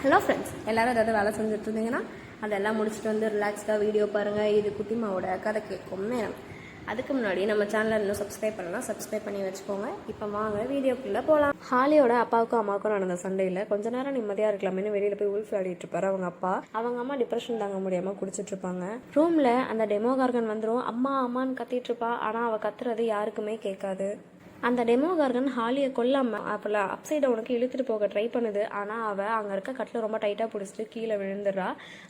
Hello friends எல்லாரும் ஏதாவது வேலை செஞ்சுட்டு இருந்தீங்கன்னா அதெல்லாம் முடிச்சுட்டு வந்து ரிலாக்ஸ்டாக வீடியோ பாருங்கள் இது குட்டிமாவோட கதை கேட்கும் நேரம். அதுக்கு முன்னாடி நம்ம சேனலை இன்னும் சப்ஸ்கிரைப் பண்ணலாம் சப்ஸ்கிரைப் பண்ணி வச்சுக்கோங்க. இப்போ வாங்க வீடியோக்குள்ளே போகலாம் ஹாலியோட அப்பாவுக்கும் அம்மாவுக்கும் நடந்த சண்டையில் கொஞ்ச நேரம் நிம்மதியாக இருக்கலாமேனு வெளியில் போய் உல்ஃப் விளையாடிட்டு இருப்பாரு அவங்க அப்பா. அவங்க அம்மா டிப்ரெஷன் தாங்க முடியாமல் குடிச்சிட்டு இருப்பாங்க. ரூமில் அந்த டெமோ கார்கன் வந்துடும் அம்மா அம்மான்னு கத்திட்டு இருப்பா. ஆனால் அவள் கத்துறது யாருக்குமே கேட்காது. அந்த டெமோ கார்கன் ஹாலியை கொல்லாம அப்பல அப்சைட் அவனுக்கு இழுத்துட்டு போக ட்ரை பண்ணுது. ஆனால் அவள் அங்கே இருக்க கட்டில் ரொம்ப டைட்டாக பிடிச்சிட்டு கீழே விழுந்துடுறா.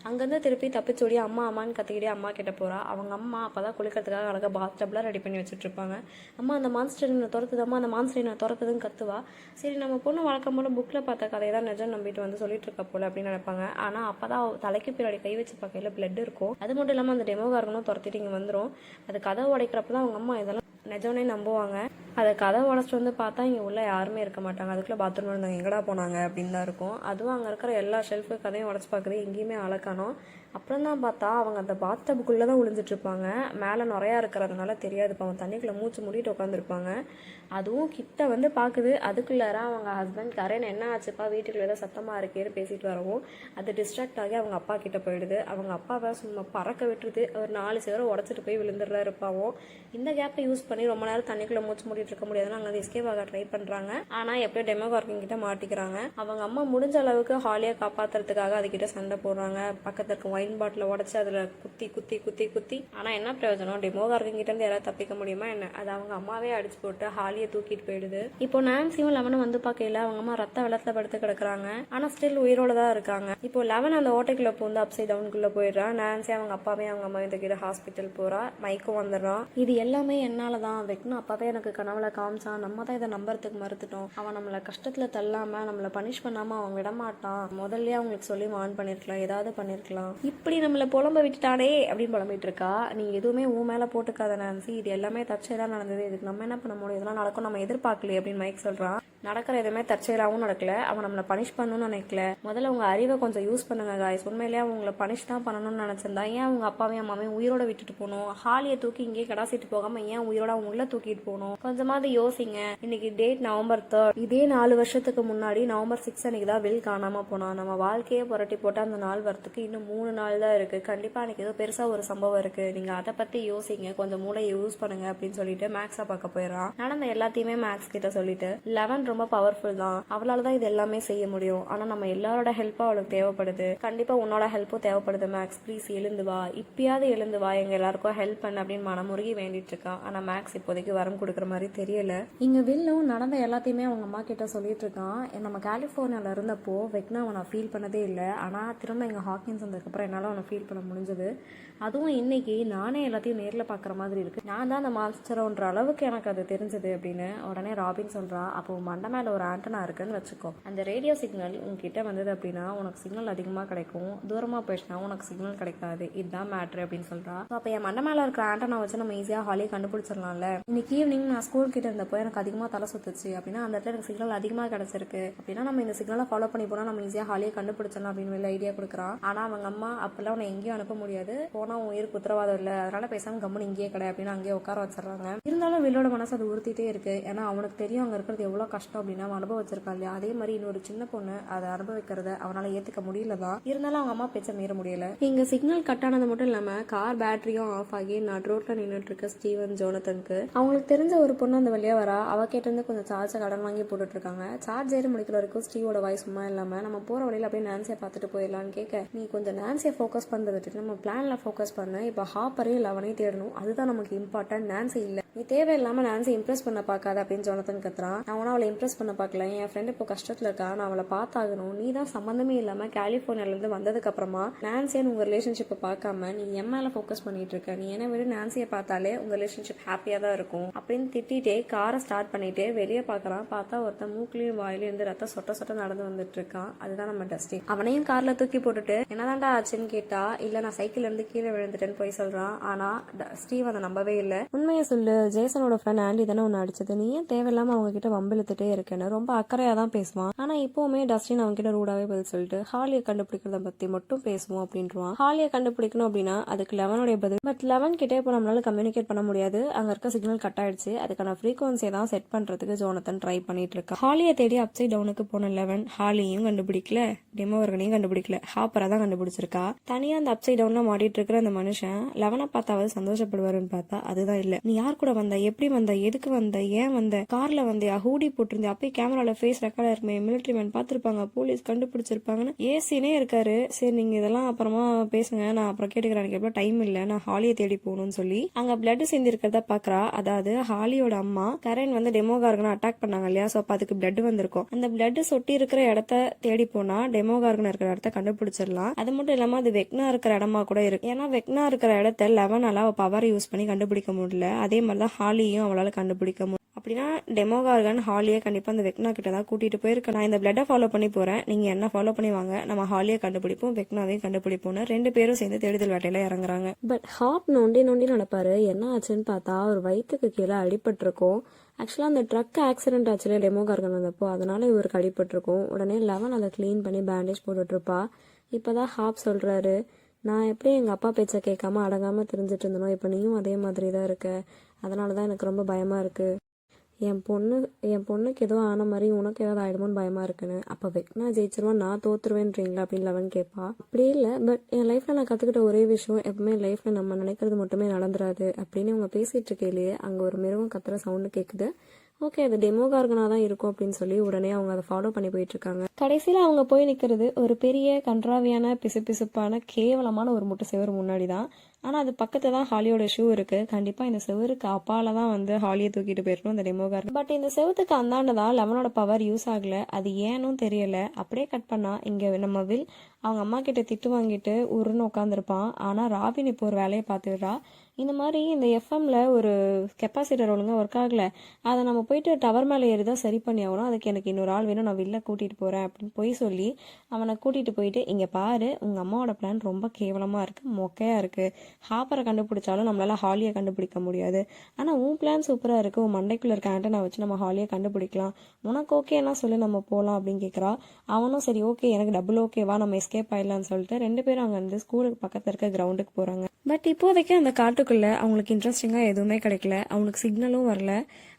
அங்கேருந்து திருப்பி தப்பிச்சோடி அம்மா அம்மான்னு கத்திக்கிட்டே அம்மா கிட்ட போறா. அவங்க அம்மா அப்போ தான் குளிக்கிறதுக்காக அழகாக பாத் ரெடி பண்ணி வச்சுட்டு இருப்பாங்க. அம்மா அந்த மான்ஸ்டர் என்ன துரத்துது. அம்மா அந்த மான்ஸ்டர் என்ன துரத்துதுன்னு கத்துவா. சரி நம்ம பொண்ணு வழக்கம் போல புக்கில் பார்த்த கதையை தான் நிஜம் நம்பிட்டு வந்து சொல்லிட்டு இருக்க போல அப்படின்னு நினைப்பாங்க. ஆனால் அப்போ தான் தலைக்கு பின்னாடி கை வச்சு பார்க்கையில பிளட் இருக்கும். அது மட்டும் இல்லாமல் அந்த டெமோ கார்கனும் துரத்திட்டு இங்கே வந்துடும் அது கதை உடைக்கிறப்ப தான் அவங்க அம்மா இதெல்லாம் நிஜம்னே நம்புவாங்க. அதை கதை உடச்சிட்டு வந்து பார்த்தா இங்கே உள்ள யாருமே இருக்க மாட்டாங்க. அதுக்குள்ளே பாத்ரூம் இருந்தாங்க எங்கடா போனாங்க அப்படின்னு தான் இருக்கும். அதுவும் அங்கே இருக்கிற எல்லா ஷெல்ஃபு கதையும் உடச்சி பார்க்குறது எங்கேயுமே அளக்கணும் அப்புறம் தான் பார்த்தா அவங்க அந்த பாத்தபுக்குள்ளே தான் விழுந்துட்டுருப்பாங்க மேலே நிறையா இருக்கிறதுனால தெரியாது இப்போ அவங்க தண்ணிக்குள்ளே மூச்சு மூடிட்டு உட்காந்துருப்பாங்க அதுவும் கிட்ட வந்து பார்க்குது. அதுக்குள்ளார அவங்க ஹஸ்பண்ட் கரேன் என்ன ஆச்சுப்பா? வீட்டுக்குள்ள ஏதோ சத்தமாக இருக்கேன்னு பேசிட்டு வரவும் அது டிஸ்ட்ராக்ட் ஆகி அவங்க அப்பா கிட்ட போயிடுது. அவங்க அப்பாவை சும்மா பறக்க விட்டுருது. ஒரு நாலு சேரம் உடச்சிட்டு போய் விழுந்துடுறா இருப்பாவோ இந்த கேப்பை யூஸ் பண்ணி ரொம்ப நேரம் தண்ணிக்குள்ளே மூச்சு மூடிட்டு இருக்க முடியாதுன்னு அங்கே எஸ்கேப் ஆக ட்ரை பண்ணுறாங்க ஆனால் எப்படியோ டெமோ கார்கிங் கிட்ட மாட்டிக்கிறாங்க. அவங்க அம்மா முடிஞ்ச அளவுக்கு ஹாலியாக காப்பாத்துறதுக்காக அதுக்கிட்ட சண்டை போடுறாங்க. பக்கத்துல இருக்க ஒயின் பாட்டில் உடச்சி அதில் குத்தி குத்தி குத்தி குத்தி. ஆனால் என்ன பிரயோஜனம்? டெமோ கார்கிங் கிட்ட இருந்து யாராவது தப்பிக்க முடியுமா என்ன? அது அவங்க அம்மாவே அடிச்சு போட்டு ஹாலியை தூக்கிட்டு போயிடுது. இப்போ நான்சியும் லெவனும் வந்து பார்க்கையில அவங்க அம்மா ரத்த வெள்ளத்துல படுத்து கிடக்குறாங்க. ஆனால் ஸ்டில் உயிரோட தான் இருக்காங்க. இப்போ லெவன் அந்த ஓட்டைக்குள்ள பூந்து அப்சைட் டவுனுக்குள்ளே போயிடுறான் நான்சி அவங்க அப்பாவே அவங்க அம்மா இந்த கிட்ட ஹாஸ்பிட்டல் போறா மைக்கும் வந்துடுறான். இது எல்லாமே என்னால தான் வைக்கணும். அப்பாவே எனக்கு கனவுல காமிச்சான் நம்ம தான் இதை நம்புறதுக்கு மறுத்துட்டோம். அவன் நம்மளை கஷ்டத்துல தள்ளாம நம்மளை பனிஷ் பண்ணாம அவன் விடமாட்டான். முதல்ல அவங்களுக்கு சொல்லி வான் பண்ணிருக்கலாம். ஏதாவது பண்ணிருக்கலாம். இப்படி நம்மளை புலம்ப விட்டுட்டானே அப்படின்னு புலம்பிட்டு இருக்கா? நீ எதுவுமே உன் மேல போட்டுக்காத நான்சி இது எல்லாமே தற்செயலா நடந்தது. இதுக்கு நம்ம என்ன பண்ண முடியும்? இதெல்லாம் நடக்கும். நம்ம எதிர்பார்க்கலையே அப்படின்னு மைக் சொல்றான். நடக்கிற எதுவுமே தற்செயலாகவும் நடக்கல. அவன் நம்மளை பனிஷ் பண்ணணும்னு நினைக்கல. முதல்ல உங்க அறிவை கொஞ்சம் யூஸ் பண்ணுங்க காய்ஸ் உண்மையிலேயே அவங்கள பனிஷ் தான் பண்ணணும்னு நினைச்சிருந்தா ஏன் அவங்க அப்பாவையும் அம்மாவையும் உயிரோட விட்டுட்டு போகணும்? ஹாலியை தூக்கி இங்கேயே கடாசிட்டு போகாம ஏன் உயிரோட அவங்க உள்ள தூக்கிட்டு போகணும்? கொஞ்சமாவது யோசிங்க. இன்னைக்கு டேட் நவம்பர் தேர்ட் இதே நாலு வருஷத்துக்கு முன்னாடி நவம்பர் சிக்ஸ் அன்னைக்கு தான் வில் காணாம போனான். நம்ம வாழ்க்கையே புரட்டி போட்டு அந்த நாள் வரத்துக்கு இன்னும் மூணு நாள் தான் இருக்கு. கண்டிப்பா அன்னைக்கு ஏதோ பெருசா ஒரு சம்பவம் இருக்கு. நீங்க அதை பத்தி யோசிங்க. கொஞ்சம் மூளையை யூஸ் பண்ணுங்க அப்படின்னு சொல்லிட்டு மேக்ஸா பார்க்க போயிடறான். நடந்த எல்லாத்தையுமே மேக்ஸ் கிட்ட சொல்லிட்டு லெவன் ரொம்ப பவர்ஃபுல் தான். அவளால தான் இது எல்லாமே செய்ய முடியும். ஆனா நம்ம எல்லாரோட ஹெல்ப்பும் அவளுக்கு தேவைப்படுது. கண்டிப்பா உன்னோட ஹெல்ப்பும் தேவைப்படுது மேக்ஸ் ப்ளீஸ் எழுந்து வா. இப்பயாவது எழுந்து வா. எங்க எல்லாருக்கும் ஹெல்ப் பண்ண அப்படின்னு மனமுருகி வேண்டிட்டு இருக்கான் ஆனா மேக்ஸ் இப்போதைக்கு வரம் கொடுக்குற மாதிரி தெரியல. இங்க வில்லும் நடந்த எல்லாத்தையுமே அவங்க அம்மா கிட்ட சொல்லிட்டு இருக்கான். நம்ம கலிஃபோர்னியால இருந்தப்போ வெக்னா அவனை ஃபீல் பண்ணதே இல்லை. ஆனா திரும்ப எங்க ஹாக்கின்ஸ் வந்ததுக்கப்புறம் என்னால அவனை ஃபீல் பண்ண முடிஞ்சது. அதுவும் இன்னைக்கு நானே எல்லாத்தையும் நேரில் பார்க்குற மாதிரி இருக்கு. நான் தான் அந்த மாஸ்டரோன்ற அளவுக்கு எனக்கு அது தெரிஞ்சது அப்படின்னு உடனே ராபின் சொல்றா. அப்போ உன் மண்டை மேலே ஒரு ஆண்டனா இருக்குன்னு வச்சுக்கோ. அந்த ரேடியோ சிக்னல் உங்ககிட்ட வந்தது அப்படின்னா உனக்கு சிக்னல் அதிகமாக கிடைக்கும். தூரமாக போயிடுச்சுன்னா உனக்கு சிக்னல் கிடைக்காது. இதுதான் மேட்ரு அப்படின்னு சொல்கிறா அப்போ என் மண்டை மேலே இருக்கிற ஆண்டனா வச்சு நம்ம ஈஸியாக ஹாலியை கண்டுபிடிச்சிடலாம்ல. இன்னைக்கு ஈவினிங் நான் ஸ்கூல் கிட்ட இருந்தப்போ எனக்கு அதிகமாக தலை சுத்துச்சு. அப்படின்னா அந்த இடத்துல எனக்கு சிக்னல் அதிகமாக கிடைச்சிருக்கு. அப்படின்னா நம்ம இந்த சிக்னலை ஃபாலோ பண்ணி போனால் நம்ம ஈஸியாக ஹாலியை கண்டுபிடிச்சிடலாம் அப்படின்னு ஐடியா கொடுக்குறான் ஆனால் அவங்க அம்மா அப்பெல்லாம் உன்னை எங்கேயும் அனுப்ப முடியாது. போனால் உன் உயிருக்கு உத்தரவாதம் இல்லை. அதனால பேசாமல் கம்முன்னு இங்கேயே கடை அப்படின்னு அங்கேயே உட்கார வச்சிடறாங்க. இருந்தாலும் வில்லோட மனசு அது உறுத்திட்டே இருக்கு. ஏன்னா அவனுக்கு தெரியும் அங்கே இருக்கிறது எவ்வளோ கஷ்டம். அப்படின்னு அவன் அனுபவிச்சிருக்கா இல்லையா? அதே மாதிரி இன்னொரு சின்ன பொண்ணு அதை அனுபவிக்கிறத அவனால ஏற்றுக்க முடியலதான் இருந்தாலும் அவங்க அம்மா பேச்ச மீற முடியல. இங்க சிக்னல் கட் ஆனது மட்டும் இல்லாமல் கார் பேட்டரியும் ஆஃப் ஆகி நட் ரோட்டில் நின்றுட்டு இருக்க ஸ்டீவன் ஜோனத்தனுக்கு அவங்களுக்கு தெரிஞ்ச ஒரு பொண்ணு அந்த வழியா வரா. அவ கேட்டிருந்து கொஞ்சம் சார்ஜை கடன் வாங்கி போட்டுட்டு இருக்காங்க. சார்ஜ் ஏறி முடிக்கிற வரைக்கும் ஸ்டீவோட வாய்ஸ் சும்மா இல்லாம நம்ம போற வழியில அப்படியே நான்சியை பார்த்துட்டு போயிடலாம்னு கேட்க நீ கொஞ்சம் நான்சியை ஃபோக்கஸ் பண்றதை விட்டுட்டு நம்ம பிளான்ல ஃபோக்கஸ் பண்ண. இப்போ ஹாப்பரையும் லெவனையும் தேடணும். அதுதான் நமக்கு இம்பார்ட்டன்ட் நான்சி இல்ல. நீ தேவையில்லாம நான்சி இம்ப்ரெஸ் பண்ண பார்க்காத அப்படின்னு ஜோனத்தன் கத்துறான். அவனா அவளை இம்ப்ரெஸ் பண்ண பார்க்கல. என் ஃப்ரெண்ட் இப்போ கஷ்டத்தில் இருக்கா. நான் அவளை பார்த்தாகணும். நீ தான் சம்மந்தமே இல்லாமல் கலிஃபோர்னியால வந்ததுக்கப்புறமா நான்சியன் உங்கள் ரிலேஷன்ஷிப்பை பார்க்காம நீ என் மேலே ஃபோக்கஸ் பண்ணிட்டு இருக்க. நீ என்ன விட நான்சியை பார்த்தாலே உங்கள் ரிலேஷன்ஷிப் ஹாப்பியாக தான் இருக்கும். அப்படின்னு திட்டிகிட்டே காரை ஸ்டார்ட் பண்ணிட்டு வெளியே பார்க்குறான். பார்த்தா ஒருத்தன் மூக்குலையும் வாயிலையும் இருந்து ரத்தம் சொட்ட சொட்ட நடந்து வந்துட்டு இருக்கான். அதுதான் நம்ம டஸ்டி அவனையும் காரில் தூக்கி போட்டுட்டு என்னதான்டா ஆச்சுன்னு கேட்டா இல்லை நான் சைக்கிள்லேருந்து கீழே விழுந்துட்டேன்னு போய் சொல்கிறான் ஆனால் ஸ்டீவ் அதை நம்பவே இல்லை. உண்மையை சொல்லு. ஜேசனோட ஃப்ரெண்ட் ஆண்டி தானே ஒன்று அடிச்சது. நீ ஏன் தேவையில்லாமல் அவங்க கிட்ட வம்பிழுத்துட்டு இருக்கேன்னு ரொம்ப அக்கறையா தான் பேசுவான். ஆனா இப்போவுமே டஸ்டின் அவங்க கிட்ட ரூடாவே பதில் சொல்லிட்டு ஹாலியை கண்டுபிடிக்கிறத பத்தி மட்டும் பேசுவோம் அப்படின்றான் ஹாலியை கண்டுபிடிக்கணும் அப்படின்னா அதுக்கு லெவனுடைய பதில். பட் லெவன் கிட்டே இப்போ நம்மளால கம்யூனிகேட் பண்ண முடியாது. அங்க இருக்க சிக்னல் கட் ஆயிடுச்சு. அதுக்கான ஃப்ரீக்வன்சியை தான் செட் பண்றதுக்கு ஜோனத்தன் ட்ரை பண்ணிட்டு இருக்கான். ஹாலியை தேடி அப்சைட் டவுனுக்கு போன லெவன் ஹாலியும் கண்டுபிடிக்கல. டெமோவர்களையும் கண்டுபிடிக்கல. ஹாப்பரை தான் கண்டுபிடிச்சிருக்கா. தனியா அந்த அப்சைட் டவுன்ல மாட்டிட்டு இருக்கிற அந்த மனுஷன் லெவனை பார்த்தாவது சந்தோஷப்படுவாருன்னு பார்த்தா அதுதான் இல்ல. நீ யார் கூட வந்த? எப்படி வந்த? எதுக்கு வந்த? ஏன் வந்த? கார்ல வந்தியா? ஹூடி போட்டு இருந்தேன் அப்பயே கேமரால ஃபேஸ் ரெக்கார்ட் இருக்குமே மிலிட்ரி மேன் பார்த்துருப்பாங்க போலீஸ் கண்டுபிடிச்சிருப்பாங்கன்னு. ஏசினே இருக்காரு. சரி நீங்க இதெல்லாம் அப்புறமா பேசுங்க. நான் அப்புறம் கேட்டுக்கிறேன். எனக்கு டைம் இல்ல. நான் ஹாலியை தேடி போகணும்னு சொல்லி. அங்க பிளட் சேர்ந்து இருக்கிறத பாக்குறா அதாவது ஹாலியோட அம்மா கரண் வந்து டெமோகார்கனை அட்டாக் பண்ணாங்க இல்லையா? சோ அதுக்கு பிளட் வந்திருக்கும். அந்த பிளட் சொட்டி இருக்கிற இடத்த தேடி போனா டெமோகார்கன் இருக்கிற இடத்த கண்டுபிடிச்சிடலாம். அது மட்டும் இல்லாம அது வெக்னா இருக்கிற இடமா கூட இருக்கு. ஏன்னா வெக்னா இருக்கிற இடத்த லெவனால அவள் பவர் யூஸ் பண்ணி கண்டுபிடிக்க முடியல. அதே மாதிரிதான் ஹாலியும் அவளால கண்டுபிடிக்க முடியும் அப்படின்னா டெமோகார்கன் ஹாலியை கண்டிப்பாக அந்த வெக்னா கிட்ட தான் கூட்டிகிட்டு போயிருக்கேன். நான் இந்த பிளட்டை ஃபாலோ பண்ணி போகிறேன் நீங்கள் என்ன ஃபாலோ பண்ணி வாங்க நம்ம ஹாலியை கண்டுபிடிப்போம் வெக்னாவையும் கண்டுபிடிப்போம்னு ரெண்டு பேரும் சேர்ந்து தேடுதல் வேட்டையில இறங்குறாங்க. பட் ஹாப் நோண்டி நோண்டி நடப்பாரு. என்ன ஆச்சுன்னு பார்த்தா அவர் வயிற்றுக்கு கீழே அடிபட்டிருக்கும். ஆக்சுவலாக அந்த ட்ரக் ஆக்சிடென்ட் ஆச்சுல டெமோகார்கன் வந்தப்போ அதனால இவருக்கு அடிபட்டிருக்கும். உடனே லெவன் அதை க்ளீன் பண்ணி பேண்டேஜ் போட்டுட்ருப்பா. இப்போதான் ஹாப் சொல்கிறாரு நான் எப்படி எங்கள் அப்பா பேச்சை கேட்காம அடங்காமல் தெரிஞ்சிட்டு இருந்தனோ? இப்போ நீயும் அதே மாதிரி தான் இருக்க. அதனால தான் எனக்கு ரொம்ப பயமாக இருக்குது என் பொண்ணு என் பொண்ணுக்கு ஏதோ ஆன மாதிரி உனக்கு ஏதாவது ஆயிடுமோன்னு பயமா இருக்குன்னு. அப்போ வெக்னா ஜெயிச்சிருவான் நான் தோத்துருவேன்றீங்களா அப்படின்னு லெவன் கேட்பா அப்படி இல்லை பட் என் லைஃப்ல நான் கத்துக்கிட்ட ஒரே விஷயம் எப்பவுமே லைஃப்ல நம்ம நினைக்கிறது மட்டுமே நடந்துராது அப்படின்னு அவங்க பேசிட்டு இருக்கையிலேயே அங்க ஒரு மிருகம் கத்துற சவுண்டு கேக்குது. ஓகே அது டெமோகார்கனா தான் இருக்கும் அப்படின்னு சொல்லி உடனே அவங்க அதை ஃபாலோ பண்ணி போயிட்டு இருக்காங்க அவங்க போய் நிற்கிறது ஒரு பெரிய கன்றாவியான பிசுபிசுப்பான கேவலமான ஒரு முட்டை செவரு முன்னாடி தான் ஆனால் அது பக்கத்தில் தான் ஹாலியோட ஷூ இருக்குது கண்டிப்பாக இந்த செவருக்கு அப்பால தான் வந்து ஹாலியை தூக்கிட்டு போயிருக்கணும் இந்த டெமோகார் பட் இந்த செவத்துக்கு அந்தாண்டதான் லெவனோட பவர் யூஸ் ஆகலை. அது ஏனும் தெரியல. அப்படியே கட் பண்ணால் இங்கே நம்ம வில் அவங்க அம்மா கிட்ட திட்டு வாங்கிட்டு உருன்னு உட்காந்துருப்பான் ஆனால் ராபின் இப்போ ஒரு வேலையை பார்த்துடுறா. இந்த மாதிரி இந்த எஃப்எம்ல ஒரு கெப்பாசிட்டர் ஒழுங்காக ஒர்க் ஆகலை. அதை நம்ம போயிட்டு டவர் மேலே ஏறி தான் சரி பண்ணி ஆகணும். அதுக்கு எனக்கு இன்னொரு ஆள் வேணும். நான் வெளில கூட்டிகிட்டு போகிறேன் அப்படின்னு போய் சொல்லி அவனை கூட்டிகிட்டு போயிட்டு இங்கே பாரு உங்கள் அம்மாவோட பிளான் ரொம்ப கேவலமாக இருக்குது மொக்கையாக இருக்குது ஹாப்பரை கண்டுபிடிச்சாலும் நம்மளால் ஹாலியை கண்டுபிடிக்க முடியாது. ஆனால் உன் பிளான் சூப்பராக இருக்குது உன் மண்டைக்குள்ள இருக்க ஆண்டனை வச்சு நம்ம ஹாலியை கண்டுபிடிக்கலாம். உனக்கு ஓகேனா சொல்லி நம்ம போகலாம் அப்படின்னு கேட்குறா அவனும் சரி ஓகே எனக்கு டபுள் ஓகேவா நம்ம எஸ்கேப் ஆயிடலாம்னு சொல்லிட்டு ரெண்டு பேரும் அங்கேருந்து ஸ்கூலுக்கு பக்கத்தில் இருக்க கிரவுண்டுக்கு போகிறாங்க பட் இப்போதைக்கு அந்த காட்டுக்குள்ள அவங்களுக்கு இன்ட்ரெஸ்டிங்காக எதுவுமே கிடைக்கல. அவங்களுக்கு சிக்னலும் வரல.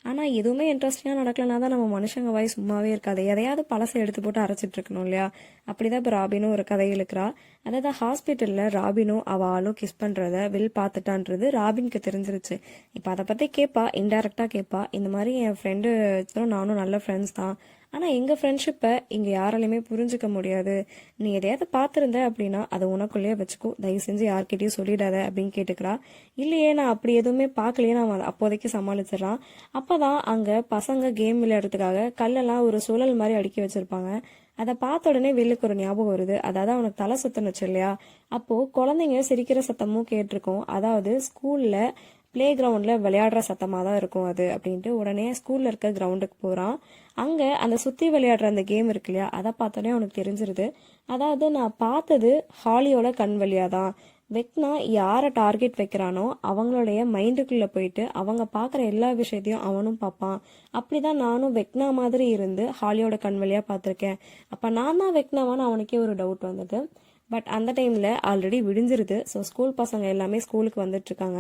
ஆனால் எதுவுமே இன்ட்ரெஸ்டிங்காக நடக்கலனா தான் நம்ம மனுஷங்க வாய் சும்மாவே இருக்காது. எதையாவது பழசை எடுத்து போட்டு அரைச்சிட்டு இருக்கணும் இல்லையா? அப்படிதான் இப்போ ராபினும் ஒரு கதை இழுக்கிறா அதாவது ஹாஸ்பிட்டலில் ராபினும் அவ ஆளும் கிஸ் பண்ணுறத வில் பார்த்துட்டான்றது ராபினுக்கு தெரிஞ்சிருச்சு. இப்போ அதை பற்றி கேட்பா இன்டைரக்டா கேட்பா இந்த மாதிரி என் ஃப்ரெண்டு நானும் நல்ல ஃப்ரெண்ட்ஸ் தான். ஆனால் எங்கள் ஃப்ரெண்ட்ஷிப்பை இங்கே யாராலையுமே புரிஞ்சுக்க முடியாது. நீ எதையாவது பார்த்துருந்த அப்படின்னா அதை உனக்குள்ளேயே வச்சுக்கோ. தயவு செஞ்சு யார்கிட்டயும் சொல்லிடாத அப்படின்னு கேட்டுக்கிறா. இல்லையே நான் அப்படி எதுவுமே பார்க்கலையே. நான் அப்போதைக்கு சமாளிச்சிடறான் அப்பதான் அங்கே பசங்க கேம் விளையாடுறதுக்காக கல்லெல்லாம் ஒரு சுழல் மாதிரி அடுக்கி வச்சுருப்பாங்க. அதை பார்த்த உடனே வெளிலுக்கு ஒரு ஞாபகம் வருது. அதாவது அவனுக்கு தலை சுத்தணுச்சு இல்லையா? அப்போது குழந்தைங்க சிரிக்கிற சத்தமும் கேட்டிருக்கோம். அதாவது ஸ்கூலில் பிளே கிரவுண்டில் விளையாடுற சத்தமாக தான் இருக்கும் அது அப்படின்ட்டு உடனே ஸ்கூலில் இருக்க கிரவுண்டுக்கு போகிறான் அங்கே அந்த சுற்றி விளையாடுற அந்த கேம் இருக்கு இல்லையா அதை பார்த்தோன்னே அவனுக்கு தெரிஞ்சிருது. அதாவது நான் பார்த்தது ஹாலியோட கண் வழியாக தான் வெக்னா யாரை டார்கெட் வைக்கிறானோ அவங்களுடைய மைண்டுக்குள்ளே போயிட்டு அவங்க பார்க்குற எல்லா விஷயத்தையும் அவனும் பார்ப்பான். அப்படி தான் நானும் வெக்னா மாதிரி இருந்து ஹாலியோட கண் வழியாக பார்த்துருக்கேன். அப்போ நான் தான் வெக்னாவான்னு அவனுக்கே ஒரு டவுட் வந்தது. பட் அந்த டைமில் ஆல்ரெடி விடிஞ்சிருது. ஸோ ஸ்கூல் பசங்க எல்லாமே ஸ்கூலுக்கு வந்துட்டுருக்காங்க.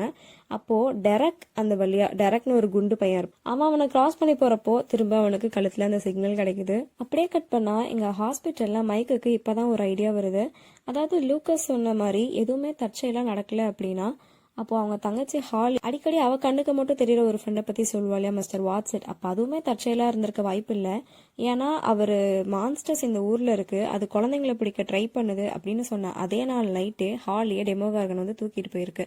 அப்போது டெரக் அந்த வழியாக டெரக்னு ஒரு குண்டு பையன் இருப்பான். அவன் அவனை கிராஸ் பண்ணி போகிறப்போ திரும்ப அவனுக்கு கழுத்தில் அந்த சிக்னல் கிடைக்குது. அப்படியே கட் பண்ணால் எங்கள் ஹாஸ்பிட்டலில் மைக்குக்கு இப்போ தான் ஒரு ஐடியா வருது. அதாவது லூக்கஸ் சொன்ன மாதிரி எதுவுமே தற்செயலாக நடக்கல அப்படின்னா அப்போ அவங்க தங்கச்சி ஹால் அடிக்கடி அவ கண்ணுக்கு மட்டும் தெரியற ஒரு ஃப்ரெண்டை பத்தி சொல்லுவா இல்லையா மிஸ்டர் வாட்ஸெட்? அப்ப அதுவுமே தற்செயலா இருந்திருக்க வாய்ப்பு இல்ல. ஏன்னா அவர் மான்ஸ்டர்ஸ் இந்த ஊர்ல இருக்கு அது குழந்தைங்களை பிடிக்க ட்ரை பண்ணுது அப்படின்னு சொன்ன அதே நாள் நைட்டு ஹாலியே டெமோகார்கன் வந்து தூக்கிட்டு போயிருக்கு.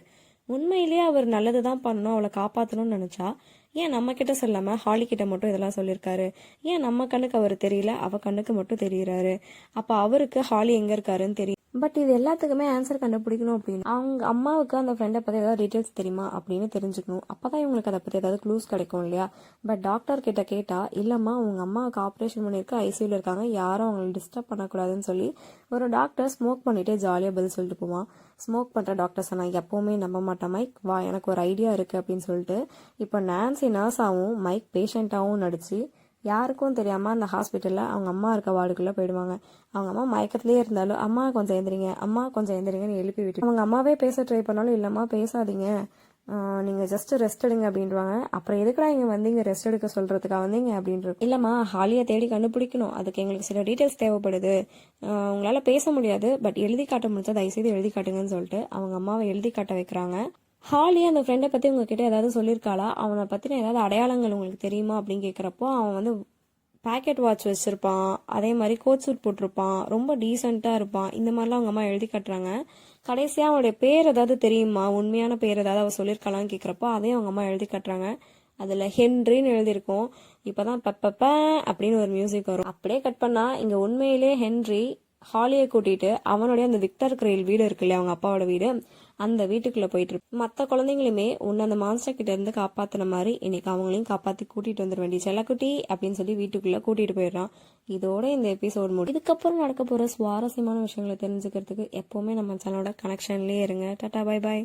உண்மையிலேயே அவர் நல்லதுதான் பண்ணணும் அவளை காப்பாத்தணும்னு நினைச்சா ஏன் நம்ம கிட்ட சொல்லாம ஹாலி கிட்ட மட்டும் இதெல்லாம் சொல்லியிருக்காரு? ஏன் நம்ம கண்ணுக்கு அவர் தெரியல அவ கண்ணுக்கு மட்டும் தெரியறாரு? அப்ப அவருக்கு ஹாலி எங்க இருக்காருன்னு தெரியும் பட் இது எல்லாத்துக்குமே ஆன்சர் கண்டுபிடிக்கணும் அப்படின்னு. அவங்க அம்மாவுக்கு அந்த ஃப்ரெண்டை பற்றி ஏதாவது டீட்டெயில்ஸ் தெரியுமா அப்படின்னு தெரிஞ்சுக்கணும். அப்போ தான் இவங்களுக்கு அதை பற்றி ஏதாவது க்ளூஸ் கிடைக்கும் இல்லையா? பட் டாக்டர் கிட்ட கேட்டால் இல்லைம்மா அவங்க அம்மாவுக்கு ஆப்ரேஷன் பண்ணியிருக்க ஐசியூவில் இருக்காங்க யாரும் அவங்களை டிஸ்டர்ப் பண்ணக்கூடாதுன்னு சொல்லி ஒரு டாக்டர் ஸ்மோக் பண்ணிகிட்டே ஜாலியாக பதில் சொல்லிட்டு போவான். ஸ்மோக் பண்ணுற டாக்டர்ஸை நான் எப்போவுமே நம்ப மாட்டேன் மைக் வா எனக்கு ஒரு ஐடியா இருக்குது அப்படின்னு சொல்லிட்டு இப்போ நான்சி நர்ஸாகவும் மைக் பேஷண்ட்டாகவும் நடிச்சு யாருக்கும் தெரியாமல் அந்த ஹாஸ்பிட்டலில் அவங்க அம்மா இருக்க வார்டுக்குள்ளே போயிடுவாங்க. அவங்க அம்மா மயக்கத்துலேயே இருந்தாலும் அம்மா கொஞ்சம் எந்திரிங்க. அம்மா கொஞ்சம் எந்திரிங்கன்னு எழுப்பி விட்டு அவங்க அம்மாவே பேச ட்ரை பண்ணாலும் இல்லைம்மா பேசாதீங்க. நீங்கள் ஜஸ்ட் ரெஸ்ட் எடுங்க அப்படின்றாங்க அப்புறம் எதுக்குடா இங்கே வந்தீங்க ரெஸ்ட் எடுக்க சொல்கிறதுக்காக வந்தீங்க அப்படின்ற இல்லைம்மா ஹாலியை தேடி கண்டுபிடிக்கணும். அதுக்கு எங்களுக்கு சில டீட்டெயில்ஸ் தேவைப்படுது. உங்களால் பேச முடியாது. பட் எழுதி காட்ட முடிஞ்சா தயவுசெய்து எழுதி காட்டுங்கன்னு சொல்லிட்டு அவங்க அம்மாவை எழுதி காட்ட வைக்கிறாங்க. ஹாலி அந்த ஃப்ரெண்டை பற்றி உங்ககிட்ட ஏதாவது சொல்லியிருக்காளா அவனை பற்றின ஏதாவது அடையாளங்கள் உங்களுக்கு தெரியுமா அப்படின்னு கேட்குறப்போ அவன் வந்து பேக்கெட் வாட்ச் வச்சுருப்பான். அதே மாதிரி கோட் சூட் போட்டிருப்பான். ரொம்ப டீசெண்டாக இருப்பான். இந்த மாதிரிலாம் அவங்க அம்மா எழுதி கட்டுறாங்க. கடைசியாக அவனுடைய பேர் ஏதாவது தெரியுமா? உண்மையான பேர் ஏதாவது அவள் சொல்லியிருக்காளான்னு கேட்குறப்போ அதையும் அவங்க அம்மா எழுதி கட்டுறாங்க. அதில் ஹென்ரின்னு எழுதியிருக்கோம். இப்போ தான் பப்பப்ப அப்படின்னு ஒரு மியூசிக் வரும். அப்படியே கட் பண்ணால் இங்கே உண்மையிலே ஹென்ரி ஹாலியை கூட்டிகிட்டு அவனுடைய அந்த விக்டர் கிரெயில் வீடு இருக்கு இல்லையா அவங்க அப்பாவோட வீடு அந்த வீட்டுக்குள்ள போயிட்டு இருக்கு. மற்ற குழந்தைங்களுமே உன்னை அந்த மான்ஸ்டர் கிட்ட இருந்து காப்பாத்தின மாதிரி இன்னைக்கு அவங்களையும் காப்பாத்தி கூட்டிட்டு வந்துட வேண்டிய செல்லக்குட்டி அப்படின்னு சொல்லி வீட்டுக்குள்ள கூட்டிட்டு போயிடுறான். இதோட இந்த எபிசோட் முடியும் இதுக்கப்புறம் நடக்க போற சுவாரஸ்யமான விஷயங்களை தெரிஞ்சுக்கிறதுக்கு எப்பவுமே நம்ம சேனலோட கனெக்ஷன்லயே இருங்க. டாட்டா பாய் பாய்